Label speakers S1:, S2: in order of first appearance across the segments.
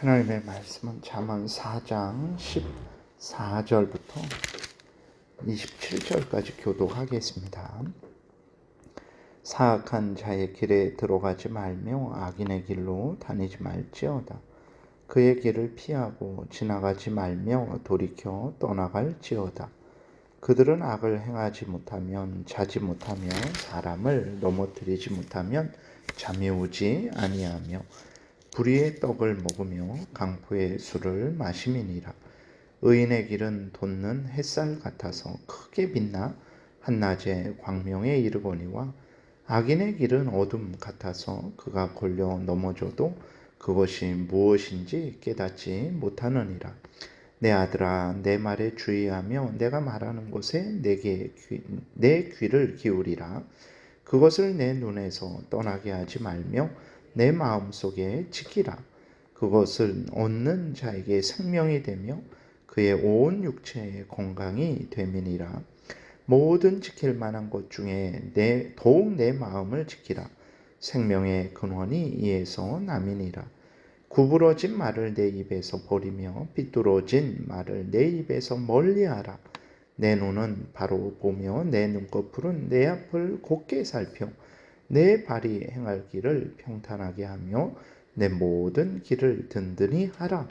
S1: 하나님의 말씀은 잠언 4장 14절부터 27절까지 교독하겠습니다. 사악한 자의 길에 들어가지 말며 악인의 길로 다니지 말지어다. 그의 길을 피하고 지나가지 말며 돌이켜 떠나갈지어다. 그들은 악을 행하지 못하면 자지 못하며 사람을 넘어뜨리지 못하면 잠이 오지 아니하며 불의의 떡을 먹으며 강포의 술을 마시미니라. 의인의 길은 돋는 햇살 같아서 크게 빛나 한낮에 광명에 이르거니와 악인의 길은 어둠 같아서 그가 걸려 넘어져도 그것이 무엇인지 깨닫지 못하느니라. 내 아들아, 내 말에 주의하며 내가 말하는 곳에 내게 귀, 내 귀를 기울이라. 그것을 내 눈에서 떠나게 하지 말며 내 마음속에 지키라. 그것을 얻는 자에게 생명이 되며 그의 온 육체의 건강이 되민이라. 모든 지킬 만한 것 중에 내 더욱 내 마음을 지키라. 생명의 근원이 이에서 남이니라. 구부러진 말을 내 입에서 버리며 삐뚤어진 말을 내 입에서 멀리하라. 내 눈은 바로 보며 내 눈꺼풀은 내 앞을 곱게 살펴 내 발이 행할 길을 평탄하게 하며 내 모든 길을 든든히 하라.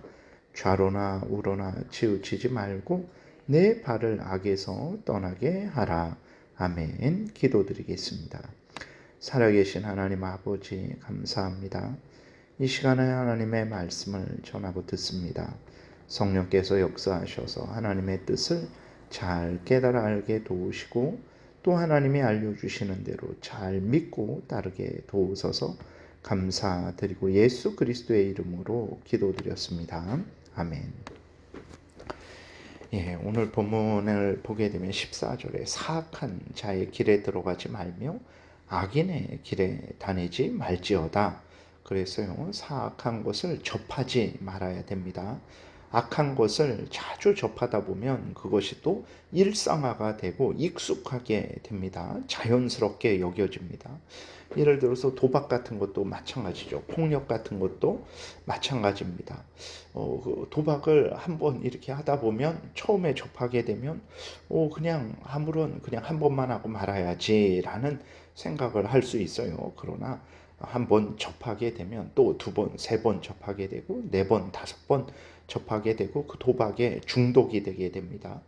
S1: 좌로나 우로나 치우치지 말고 내 발을 악에서 떠나게 하라. 아멘. 기도드리겠습니다. 살아계신 하나님 아버지 감사합니다. 이 시간에 하나님의 말씀을 전하고 듣습니다. 성령께서 역사하셔서 하나님의 뜻을 잘 깨달아 알게 도우시고 또 하나님이 알려주시는 대로 잘 믿고 따르게 도우소서 감사드리고 예수 그리스도의 이름으로 기도드렸습니다. 아멘. 예, 오늘 본문을 보게 되면 14절에 사악한 자의 길에 들어가지 말며 악인의 길에 다니지 말지어다. 그래서요, 사악한 것을 접하지 말아야 됩니다. 악한 것을 자주 접하다 보면 그것이 또 일상화가 되고 익숙하게 됩니다. 자연스럽게 여겨집니다. 예를 들어서 도박 같은 것도 마찬가지죠. 폭력 같은 것도 마찬가지입니다. 어, 그 도박을 한번 이렇게 하다 보면 처음에 접하게 되면 어, 그냥 아무런 그냥 한 번만 하고 말아야지라는 생각을 할 수 있어요. 그러나 한 번 접하게 되면 또 두 번, 세 번 접하게 되고 네 번, 다섯 번 접하게 되고 그 도박에 중독이 되게 됩니다.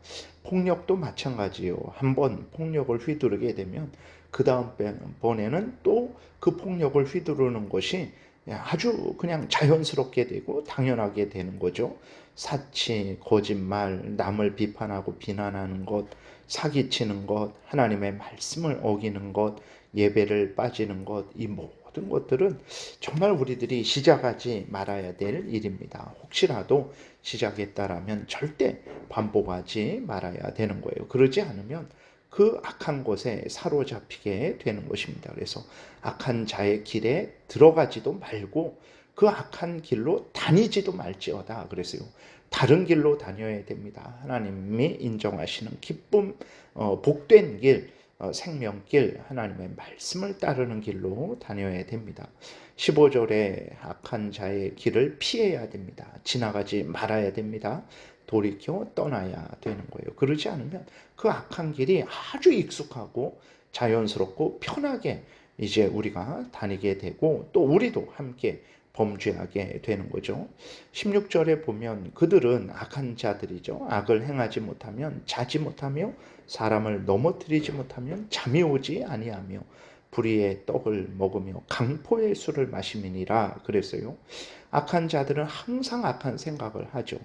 S1: 폭력도 마찬가지요. 한번 폭력을 휘두르게 되면 그 다음번에는 또 그 폭력을 휘두르는 것이 아주 그냥 자연스럽게 되고 당연하게 되는 거죠. 사치, 거짓말, 남을 비판하고 비난하는 것, 사기치는 것, 하나님의 말씀을 어기는 것, 예배를 빠지는 것, 이 모든 것들은 정말 우리들이 시작하지 말아야 될 일입니다. 혹시라도 시작했다라면 절대 반복하지 말아야 되는 거예요. 그러지 않으면 그 악한 곳에 사로잡히게 되는 것입니다. 그래서 악한 자의 길에 들어가지도 말고 그 악한 길로 다니지도 말지어다. 그랬어요. 다른 길로 다녀야 됩니다. 하나님이 인정하시는 기쁨, 어, 복된 길, 어, 생명길, 하나님의 말씀을 따르는 길로 다녀야 됩니다. 15절에 악한 자의 길을 피해야 됩니다. 지나가지 말아야 됩니다. 돌이켜 떠나야 되는 거예요. 그러지 않으면 그 악한 길이 아주 익숙하고 자연스럽고 편하게 이제 우리가 다니게 되고 또 우리도 함께 범죄하게 되는 거죠. 16절에 보면 그들은 악한 자들이죠. 악을 행하지 못하면 자지 못하며 사람을 넘어뜨리지 못하면 잠이 오지 아니하며 불의의 떡을 먹으며 강포의 술을 마시미니라 그랬어요. 악한 자들은 항상 악한 생각을 하죠.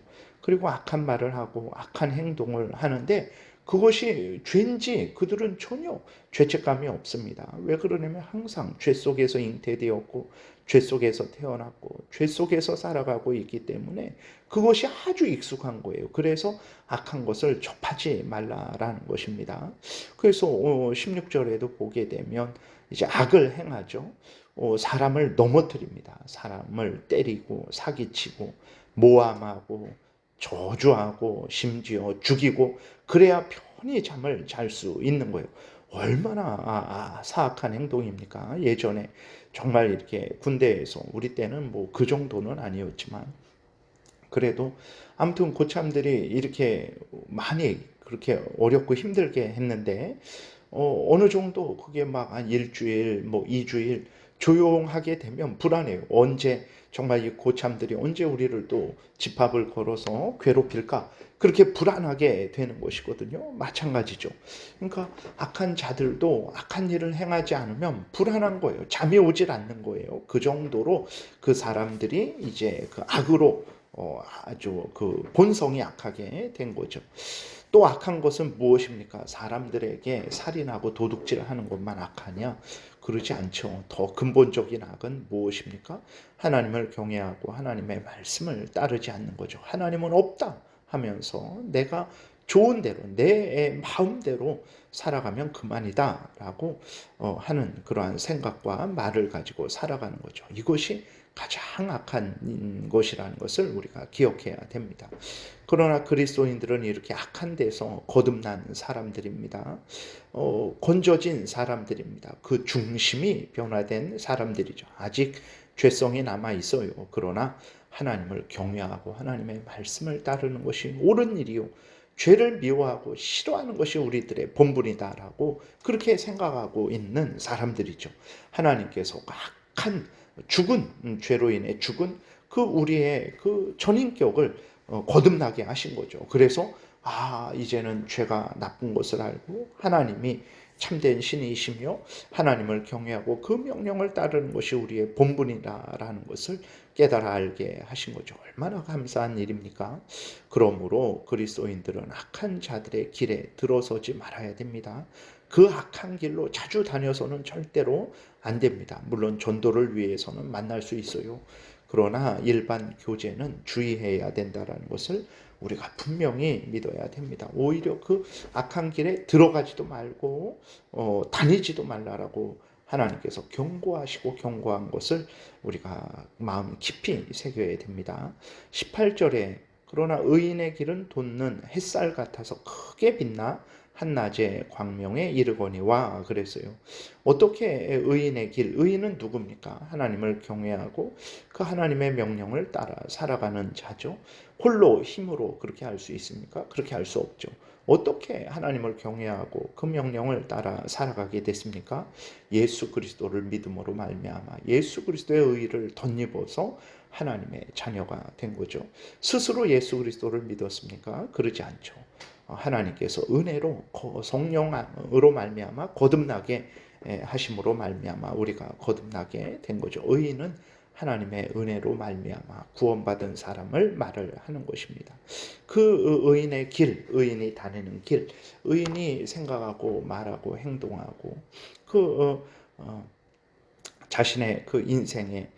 S1: 그리고 악한 말을 하고 악한 행동을 하는데 그것이 죄인지 그들은 전혀 죄책감이 없습니다. 왜 그러냐면 항상 죄 속에서 잉태되었고 죄 속에서 태어났고 죄 속에서 살아가고 있기 때문에 그것이 아주 익숙한 거예요. 그래서 악한 것을 접하지 말라라는 것입니다. 그래서 16절에도 어, 보게 되면 이제 악을 행하죠. 어, 사람을 넘어뜨립니다. 사람을 때리고 사기치고 모함하고 저주하고 심지어 죽이고 그래야 편히 잠을 잘 수 있는 거예요. 얼마나 아, 아, 사악한 행동입니까? 예전에 정말 이렇게 군대에서 우리 때는 뭐 그 정도는 아니었지만 그래도 아무튼 고참들이 이렇게 많이 그렇게 어렵고 힘들게 했는데 어, 어느 정도 그게 막 한 일주일, 뭐 이주일 조용하게 되면 불안해요. 언제 정말 이 고참들이 언제 우리를 또 집합을 걸어서 괴롭힐까? 그렇게 불안하게 되는 것이거든요. 마찬가지죠. 그러니까 악한 자들도 악한 일을 행하지 않으면 불안한 거예요. 잠이 오질 않는 거예요. 그 정도로 그 사람들이 이제 그 악으로 어, 아주 그 본성이 악하게 된 거죠. 또 악한 것은 무엇입니까? 사람들에게 살인하고 도둑질을 하는 것만 악하냐? 그러지 않죠. 더 근본적인 악은 무엇입니까? 하나님을 경외하고 하나님의 말씀을 따르지 않는 거죠. 하나님은 없다 하면서 내가 좋은 대로 내 마음대로 살아가면 그만이다라고 어, 하는 그러한 생각과 말을 가지고 살아가는 거죠. 이것이 가장 악한 것이라는 것을 우리가 기억해야 됩니다. 그러나 그리스도인들은 이렇게 악한 데서 거듭난 사람들입니다. 어, 건져진 사람들입니다. 그 중심이 변화된 사람들이죠. 아직 죄성이 남아 있어요. 그러나 하나님을 경외하고 하나님의 말씀을 따르는 것이 옳은 일이요. 죄를 미워하고 싫어하는 것이 우리들의 본분이다라고 그렇게 생각하고 있는 사람들이죠. 하나님께서 악한 죽은 음, 죄로 인해 죽은 그 우리의 그 전인격을 어, 거듭나게 하신 거죠. 그래서 아 이제는 죄가 나쁜 것을 알고 하나님이 참된 신이시며 하나님을 경외하고 그 명령을 따르는 것이 우리의 본분이다라는 것을 깨달아 알게 하신 거죠. 얼마나 감사한 일입니까? 그러므로 그리스도인들은 악한 자들의 길에 들어서지 말아야 됩니다. 그 악한 길로 자주 다녀서는 절대로 안 됩니다. 물론 전도를 위해서는 만날 수 있어요. 그러나 일반 교제는 주의해야 된다는 것을 우리가 분명히 믿어야 됩니다. 오히려 그 악한 길에 들어가지도 말고 어, 다니지도 말라라고 하나님께서 경고하시고 경고한 것을 우리가 마음 깊이 새겨야 됩니다. 18절에 그러나 의인의 길은 돋는 햇살 같아서 크게 빛나 한낮의 광명에 이르거니와 그랬어요. 어떻게 의인의 길, 의인은 누굽니까? 하나님을 경외하고 그 하나님의 명령을 따라 살아가는 자죠. 홀로 힘으로 그렇게 할 수 있습니까? 그렇게 할 수 없죠. 어떻게 하나님을 경외하고 그 명령을 따라 살아가게 됐습니까? 예수 그리스도를 믿음으로 말미암아 예수 그리스도의 의를 덧입어서 하나님의 자녀가 된 거죠. 스스로 예수 그리스도를 믿었습니까? 그러지 않죠. 하나님께서 은혜로 성령으로 말미암아 거듭나게 하심으로 말미암아 우리가 거듭나게 된 거죠. 의인은 하나님의 은혜로 말미암아 구원받은 사람을 말을 하는 것입니다. 그 의인의 길, 의인이 다니는 길, 의인이 생각하고 말하고 행동하고 그 어, 어, 자신의 그 인생에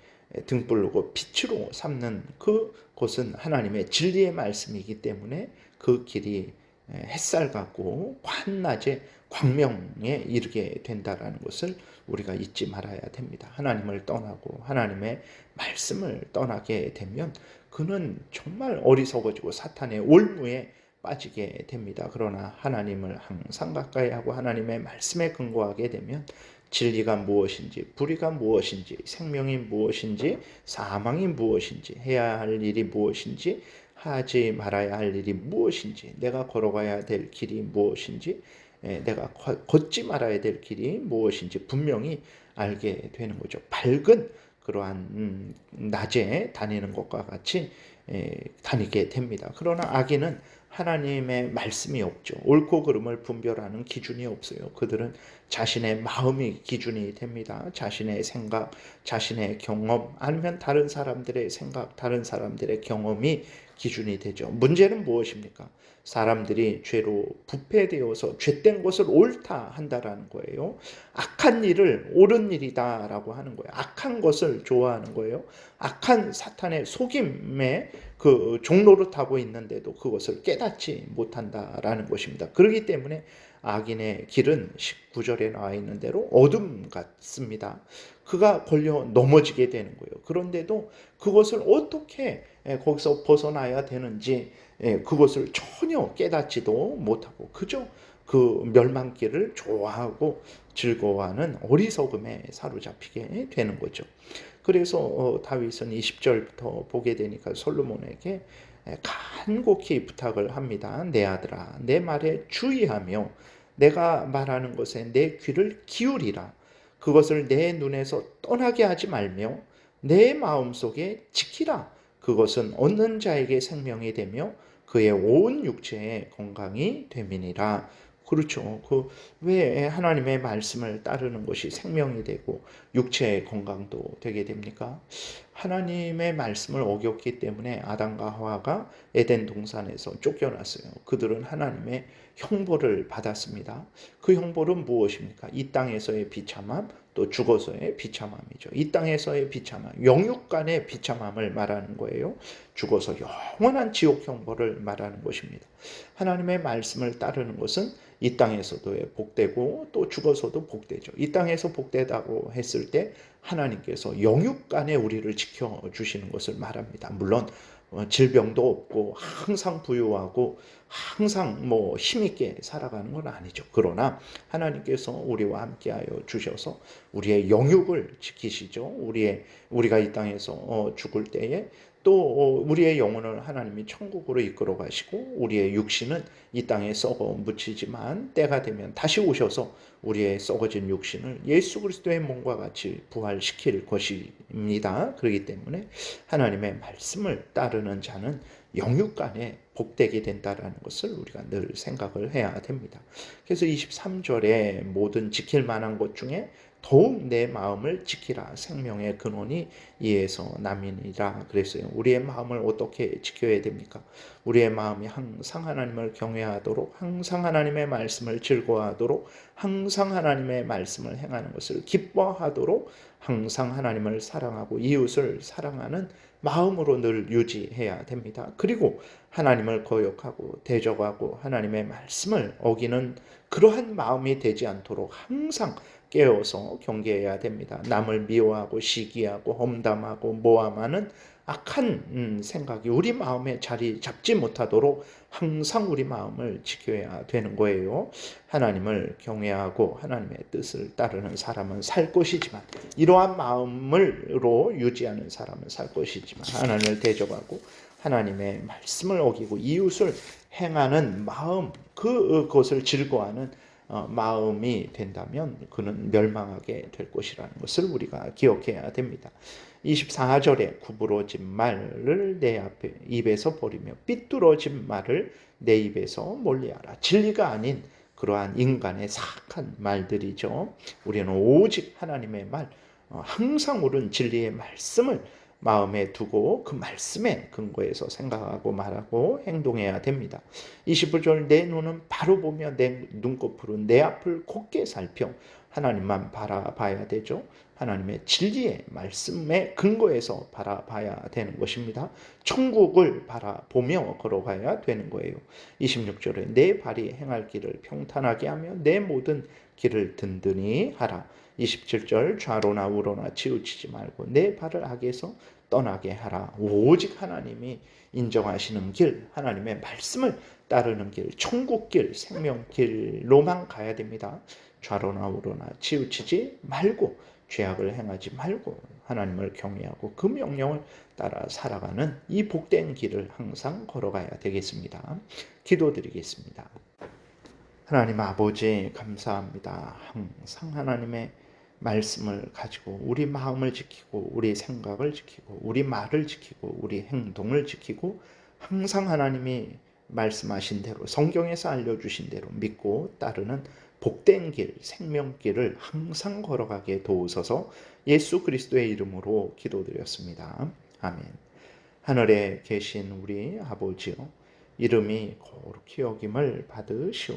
S1: 등불르고 빛으로 삼는 그곳은 하나님의 진리의 말씀이기 때문에 그 길이 햇살 같고 환낮에 광명에 이르게 된다라는 것을 우리가 잊지 말아야 됩니다. 하나님을 떠나고 하나님의 말씀을 떠나게 되면 그는 정말 어리석어지고 사탄의 올무에 빠지게 됩니다. 그러나 하나님을 항상 가까이 하고 하나님의 말씀에 근거하게 되면 진리가 무엇인지, 불의가 무엇인지, 생명이 무엇인지, 사망이 무엇인지, 해야 할 일이 무엇인지, 하지 말아야 할 일이 무엇인지, 내가 걸어가야 될 길이 무엇인지, 예, 내가 걷지 말아야 될 길이 무엇인지 분명히 알게 되는 거죠. 밝은 그러한 음, 낮에 다니는 것과 같이 예, 다니게 됩니다. 그러나 악인은 하나님의 말씀이 없죠. 옳고 그름을 분별하는 기준이 없어요. 그들은 자신의 마음이 기준이 됩니다. 자신의 생각, 자신의 경험, 아니면 다른 사람들의 생각, 다른 사람들의 경험이 기준이 되죠. 문제는 무엇입니까? 사람들이 죄로 부패되어서 죄된 것을 옳다 한다라는 거예요. 악한 일을 옳은 일이다라고 하는 거예요. 악한 것을 좋아하는 거예요. 악한 사탄의 속임에 그 종로를 타고 있는데도 그것을 깨닫지 못한다라는 것입니다. 그렇기 때문에 악인의 길은 19절에 나와 있는 대로 어둠 같습니다. 그가 걸려 넘어지게 되는 거예요. 그런데도 그것을 어떻게 거기서 벗어나야 되는지 그것을 전혀 깨닫지도 못하고 그저 그 멸망길을 좋아하고 즐거워하는 어리석음에 사로잡히게 되는 거죠. 그래서 어, 다윗은 20절부터 보게 되니까 솔로몬에게 간곡히 부탁을 합니다. 내 아들아, 내 말에 주의하며 내가 말하는 것에 내 귀를 기울이라. 그것을 내 눈에서 떠나게 하지 말며 내 마음속에 지키라. 그것은 얻는 자에게 생명이 되며 그의 온 육체의 건강이 됨이니라. 그렇죠. 그 왜 하나님의 말씀을 따르는 것이 생명이 되고 육체의 건강도 되게 됩니까? 하나님의 말씀을 어겼기 때문에 아담과 하와가 에덴 동산에서 쫓겨났어요. 그들은 하나님의 형벌을 받았습니다. 그 형벌은 무엇입니까? 이 땅에서의 비참함, 또 죽어서의 비참함이죠. 이 땅에서의 비참함, 영육 간의 비참함을 말하는 거예요. 죽어서 영원한 지옥 형벌을 말하는 것입니다. 하나님의 말씀을 따르는 것은 이 땅에서도 복되고 또 죽어서도 복되죠. 이 땅에서 복되다고 했을 때 하나님께서 영육간에 우리를 지켜 주시는 것을 말합니다. 물론 어, 질병도 없고 항상 부유하고 항상 뭐 힘있게 살아가는 건 아니죠. 그러나 하나님께서 우리와 함께하여 주셔서 우리의 영육을 지키시죠. 우리의 우리가 이 땅에서 어, 죽을 때에 또 어, 우리의 영혼을 하나님이 천국으로 이끌어 가시고 우리의 육신은 이 땅에 썩어 묻히지만 때가 되면 다시 오셔서 우리의 썩어진 육신을 예수 그리스도의 몸과 같이 부활시킬 것입니다. 그렇기 때문에 하나님의 말씀을 따르는 자는 영육간에 복되게 된다라는 것을 우리가 늘 생각을 해야 됩니다. 그래서 23절에 모든 지킬 만한 것 중에 더욱 내 마음을 지키라 생명의 근원이 이에서 남이니라 그랬어요. 우리의 마음을 어떻게 지켜야 됩니까? 우리의 마음이 항상 하나님을 경외하도록 항상 하나님의 말씀을 즐거워하도록 항상 하나님의 말씀을 행하는 것을 기뻐하도록 항상 하나님을 사랑하고 이웃을 사랑하는 마음으로 늘 유지해야 됩니다. 그리고 하나님을 거역하고 대적하고 하나님의 말씀을 어기는 그러한 마음이 되지 않도록 항상 깨어서 경계해야 됩니다. 남을 미워하고 시기하고 험담하고 모함하는 악한 음, 생각이 우리 마음에 자리 잡지 못하도록 항상 우리 마음을 지켜야 되는 거예요. 하나님을 경외하고 하나님의 뜻을 따르는 사람은 살 것이지만 이러한 마음으로 유지하는 사람은 살 것이지만 하나님을 대적하고 하나님의 말씀을 어기고 이웃을 행하는 마음 그것을 즐거워하는 어, 마음이 된다면 그는 멸망하게 될 것이라는 것을 우리가 기억해야 됩니다. 24절에 구부러진 말을 내 앞에 입에서 버리며 삐뚤어진 말을 내 입에서 멀리하라. 진리가 아닌 그러한 인간의 사악한 말들이죠. 우리는 오직 하나님의 말, 어, 항상 옳은 진리의 말씀을 마음에 두고 그 말씀에 근거해서 생각하고 말하고 행동해야 됩니다. 25절 내 눈은 바로 보며 내 눈꺼풀은 내 앞을 곱게 살펴 하나님만 바라봐야 되죠. 하나님의 진리의 말씀에 근거해서 바라봐야 되는 것입니다. 천국을 바라보며 걸어가야 되는 거예요. 26절에 내 발이 행할 길을 평탄하게 하며 내 모든 길을 든든히 하라. 27절 좌로나 우로나 치우치지 말고 내 발을 악에서 떠나게 하라. 오직 하나님이 인정하시는 길, 하나님의 말씀을 따르는 길, 천국길, 생명길로만 가야 됩니다. 좌로나 우로나 치우치지 말고 죄악을 행하지 말고 하나님을 경외하고 그 명령을 따라 살아가는 이 복된 길을 항상 걸어가야 되겠습니다. 기도드리겠습니다. 하나님 아버지 감사합니다. 항상 하나님의 말씀을 가지고 우리 마음을 지키고 우리 생각을 지키고 우리 말을 지키고 우리 행동을 지키고 항상 하나님이 말씀하신 대로 성경에서 알려주신 대로 믿고 따르는 복된 길, 생명길을 항상 걸어가게 도우소서 예수 그리스도의 이름으로 기도드렸습니다. 아멘. 하늘에 계신 우리 아버지요. 이름이 거룩히 여김을 받으시오.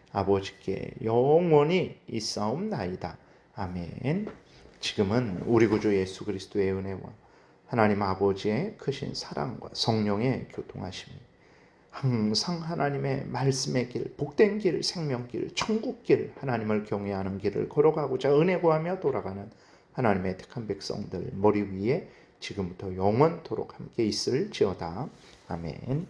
S1: 아버지께 영원히 있사옵나이다. 아멘. 지금은 우리 구주 예수 그리스도의 은혜와 하나님 아버지의 크신 사랑과 성령의 교통하심이 항상 하나님의 말씀의 길, 복된 길, 생명길, 천국길, 하나님을 경외하는 길을 걸어가고자 은혜 구하며 돌아가는 하나님의 택한 백성들 머리 위에 지금부터 영원토록 함께 있을지어다. 아멘.